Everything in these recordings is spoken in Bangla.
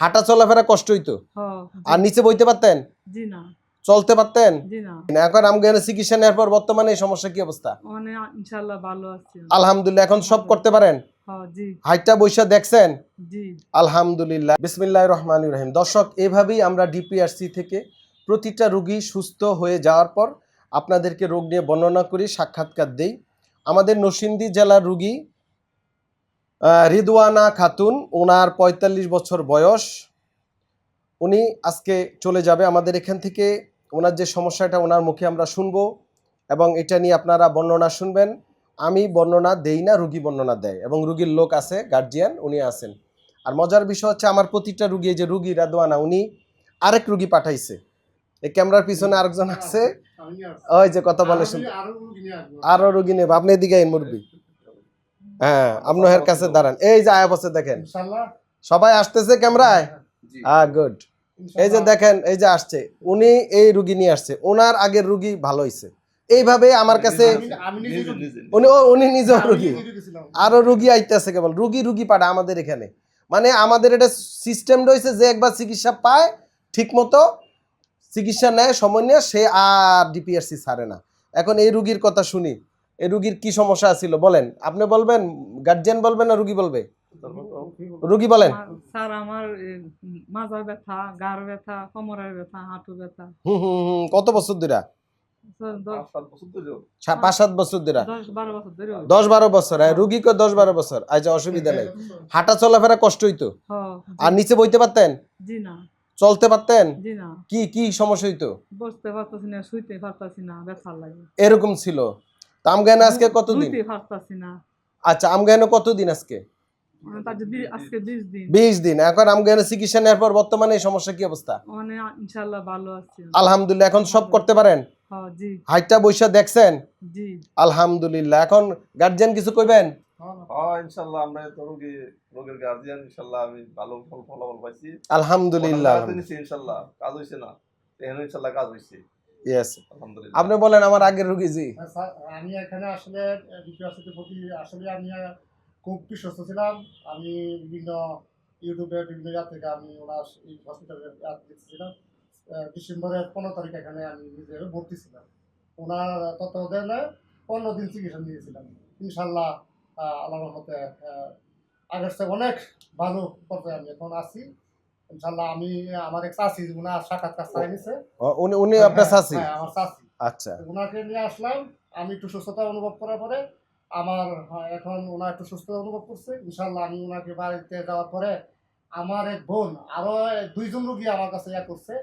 হাঁটা চলাফেরা কষ্ট হইতো। আর নিচে বইতে পারতেন? জি না। চলতে পারতেন? এখন আমগানে চিকিৎসা নেওয়ার পর বর্তমানে এই সমস্যা কি অবস্থা? ভালো আছি। আলহামদুলিল্লাহ এখন সব করতে পারেন? হাইটটা বৈশা দেখছেন? আলহামদুলিল্লাহ বিসমিল্লাহ রহমান রহিম। দর্শক এভাবেই আমরা ডিপিআরসি থেকে প্রতিটা রুগী সুস্থ হয়ে যাওয়ার পর আপনাদেরকে রোগ নিয়ে বর্ণনা করি সাক্ষাৎকার দেই। আমাদের নরসিংদী জেলার রুগী রিদওয়ানা খাতুন ওনার ৪৫ বছর বয়স। উনি আজকে চলে যাবে আমাদের এখান থেকে। ওনার যে সমস্যাটা ওনার মুখে আমরা শুনব এবং এটা নিয়ে আপনারা বর্ণনা শুনবেন। আমি বর্ণনা দেই না রুগী বর্ণনা দেয় এবং রুগীর লোক আছে গার্জিয়ান উনি আছেন। আর মজার বিষয় হচ্ছে আমার প্রতিটা রুগী যে রুগী রাদওয়ানা উনি আরেক রুগী পাঠাইছে। এই ক্যামেরার পিছনে আরেকজন আছে। ওই যে কথা বলে শুন আরও রুগী নেব। আপনি এদিকে মুরবি হ্যাঁ আপনার কাছে দাঁড়ান। এই যে আয়া বসে দেখেন। সবাই আসতেছে ক্যামেরায়? হ্যাঁ গুড এই যে দেখেন এই যে আসছে। উনি এই রুগী নিয়ে আসছে। ওনার আগের রুগী ভালো হয়েছে এইভাবে আমার কাছে উনি ও উনি নিজেও রুগী। আরও রুগী আইতেছে কেবল। রুগী রুগী পাঠা আমাদের এখানে। মানে আমাদের এটা সিস্টেম রয়েছে যে একবার চিকিৎসা পায় ঠিক মতো চিকিৎসা নেয় সময় নিয়ে সে আর ডিপিআরসি ছাড়ে না। এখন এই রুগীর কথা শুনি। এই রুগীর কি সমস্যা ছিল বলেন। আপনি বলবেন গার্জিয়ান বলবেন না রুগী বলবে? রুগী বলেন। স্যার আমার এ, মাজা ব্যথা গাড় ব্যথা কোমরের ব্যথা হাঁটু ব্যথা। হুম হুম হুম কত বছর ধরে? দশ- পাঁচ সাত বছর ধরে। দশ বারো বছর হ্যাঁ রুগী কো দশ বারো বছর? আচ্ছা অসুবিধা নেই। হাঁটা চলাফেরা কষ্ট হইতো? হ্যাঁ, আর নিচে বইতে পারতেন? না। চলতে পারতেন? কি কি সমস্যা হইতো? বসতে পারতাছি না শুইতে পারতাছি না ব্যথা লাগে। এরকম ছিল? আমগানে আজকে কতদিন? আচ্ছা কতদিন আজকে? মানে তার যদি আজকে বিশ দিন। এখন চিকিৎসা নেওয়ার পর বর্তমানে এই সমস্যা কি অবস্থা? মানে আলহামদুলিল্লাহ এখন সব করতে পারেন? হ্যাঁ হাইটটা বৈশা দেখছেন? আলহামদুলিল্লাহ। এখন গার্জিয়ান কিছু কইবেন? হ্যাঁ আমি আলহামদুলিল্লাহ কাজ হইছে না। ইনশাল্লাহ কাজ হইছে। ইয়েস আপনি বলেন আমার আগের রুগী জি। হ্যাঁ, স্যার, আমি এখানে আসলে আসলে আমি খুব বিশ্বস্ত ছিলাম। আমি বিভিন্ন ইউটিউবে বিভিন্ন ইয়ার থেকে আমি ওনার এই হসপিটালে দেখছিলাম ডিসেম্বরের পনেরো তারিখ এখানে আমি নিজে ভর্তি ছিলাম। ওনার তত্ত্বাবধানে পনেরো দিন চিকিৎসা নিয়েছিলাম। ইনশাল্লাহ আল্লাহর রহমতে আগের অনেক ভালো পর্যায়ে আমি এখন আছি। ইনশাল্লাহ আমি আমার এক চাই নিছে উনি উনি আপনার চাচি? হ্যাঁ আমার চাষি আচ্ছা। ওনাকে নিয়ে আসলাম আমি একটু সুস্থতা অনুভব করার পরে আমার হ্যাঁ, এখন ওনার একটু সুস্থতা অনুভব করছে। ইনশাল্লাহ আমি ওনাকে বাড়িতে যাওয়ার পরে আমার এক বোন আরও দুইজন রুগী আমার কাছে ইয়া করছে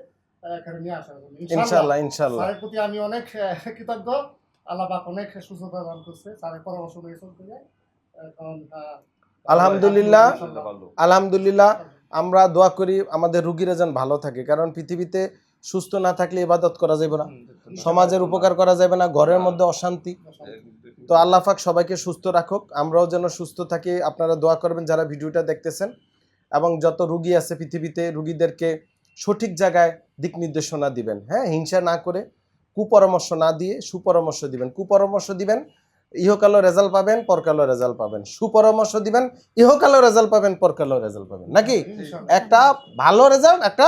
এখানে নিয়ে আসার জন্য। ইনশাল্লাহ ইনশাল্লাহ স্যারের প্রতি আমি অনেক কৃতজ্ঞ। আল্লাহ পাক অনেক সুস্থতা দান করছে স্যারের পরামর্শ নিয়ে চলতে যায় এখন আলহামদুলিল্লাহ। আলহামদুলিল্লাহ। আমরা দোয়া করি আমাদের রুগীরা যেন ভালো থাকে কারণ পৃথিবীতে সুস্থ না থাকলে ইবাদত করা যাবে না। সমাজের উপকার করা যাবে না ঘরের মধ্যে অশান্তি। তো আল্লাহ পাক সবাইকে সুস্থ রাখুক আমরাও যেন সুস্থ থাকি। আপনারা দোয়া করবেন যারা ভিডিওটা দেখতেছেন এবং যত রুগী আছে পৃথিবীতে রুগীদেরকে সঠিক জায়গায় দিক নির্দেশনা দিবেন। হ্যাঁ হিংসা না করে কুপরামর্শ না দিয়ে সুপরামর্শ দিবেন। কুপরামর্শ দিবেন ইহকালও রেজাল্ট পাবেন পরকালো রেজাল্ট পাবেন। সুপরামর্শ দিবেন ইহকালো রেজাল্ট পাবেন পরকালো রেজাল্ট পাবেন। নাকি? একটা ভালো রেজাল্ট একটা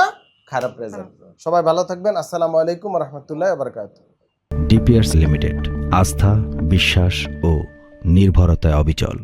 খারাপ রেজাল্ট সবাই ভালো থাকবেন। আসসালামু আলাইকুম রহমতুল্লাহ বারকাত ডিপিআরস লিমিটেড আস্থা বিশ্বাস ও নির্ভরতায় অবিচল।